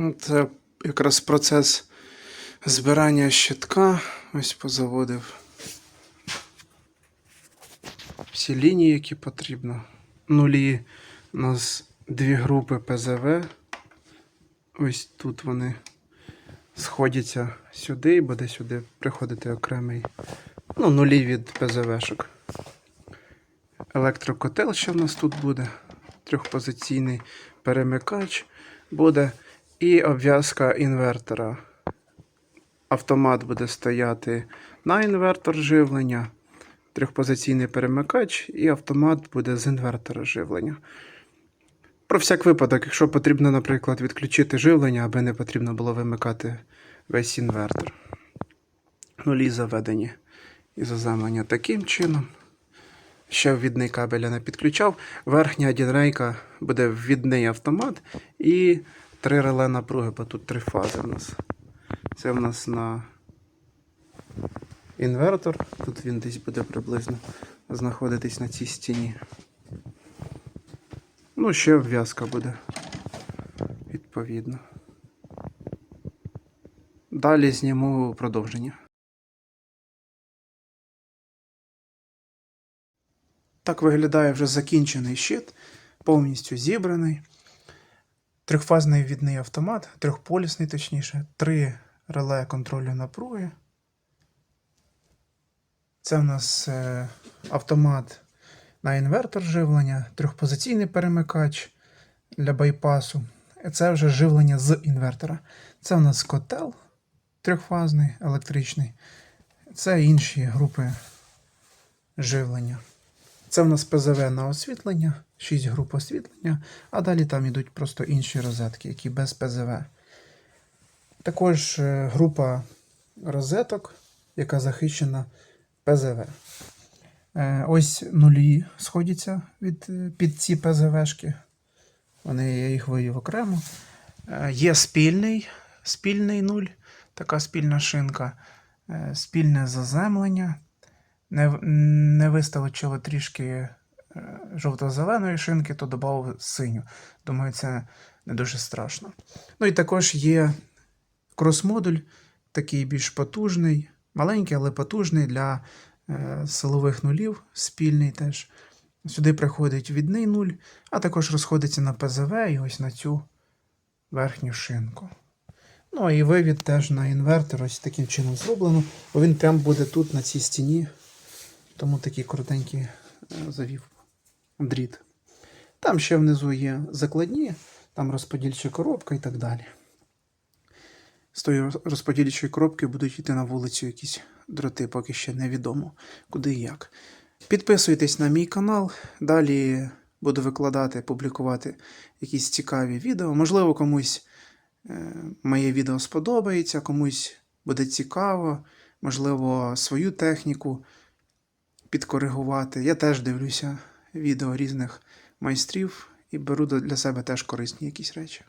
Ну, Це якраз процес збирання щитка. Ось позаводив. Всі лінії, які потрібно. Нулі у нас дві групи ПЗВ. Ось тут вони сходяться сюди і буде сюди приходити окремий. Ну, нулі від ПЗВшок. Електрокотел ще в нас тут буде. Трьохпозиційний перемикач буде. І обв'язка інвертора. Автомат буде стояти на інвертор живлення, трьохпозиційний перемикач, і автомат буде з інвертора живлення. Про всяк випадок, якщо потрібно, наприклад, відключити живлення, аби не потрібно було вимикати весь інвертор. Нулі заведені і заземлення таким чином. Ще ввідний кабель я не підключав. Верхня дінрейка буде ввідний автомат і три реле напруги, бо тут три фази в нас. Це в нас на інвертор. Тут він десь буде приблизно знаходитись на цій стіні. Ну, ще обв'язка буде. Відповідно. Далі зніму продовження. Так виглядає вже закінчений щит, повністю зібраний. Трьохфазний відний автомат, трьохполісний точніше, три реле контролю напруги. Це в нас е, автомат на інвертор живлення, трьохпозиційний перемикач для байпасу. Це вже живлення з інвертора. Це в нас котел трьохфазний, електричний. Це інші групи живлення. Це в нас ПЗВ на освітлення, 6 груп освітлення, а далі там йдуть просто інші розетки, які без ПЗВ. Також е, група розеток, яка захищена ПЗВ. Е, Ось нулі сходяться від, е, під ці ПЗВшки. Вони, я їх вивів окремо. Є спільний, спільний нуль, така спільна шинка, спільне заземлення. Не, не вистачило трішки жовто-зеленої шинки, то додав синю. Думаю, це не дуже страшно. Ну і також є крос-модуль, такий більш потужний, маленький, але потужний для е, силових нулів, спільний теж. Сюди приходить відний нуль, а також розходиться на ПЗВ і ось на цю верхню шинку. Ну і вивід теж на інвертор, ось таким чином зроблено, бо він прям буде тут, на цій стіні. Тому такий коротенький е, завів дріт. Там ще внизу є закладні, там розподільча коробка і так далі. З тої роз- розподільчої коробки будуть йти на вулицю якісь дроти, поки ще невідомо, куди і як. Підписуйтесь на мій канал, далі буду викладати, публікувати якісь цікаві відео. Можливо, комусь е, моє відео сподобається, комусь буде цікаво, можливо, свою техніку підкоригувати. Я теж дивлюся відео різних майстрів і беру для себе теж корисні якісь речі.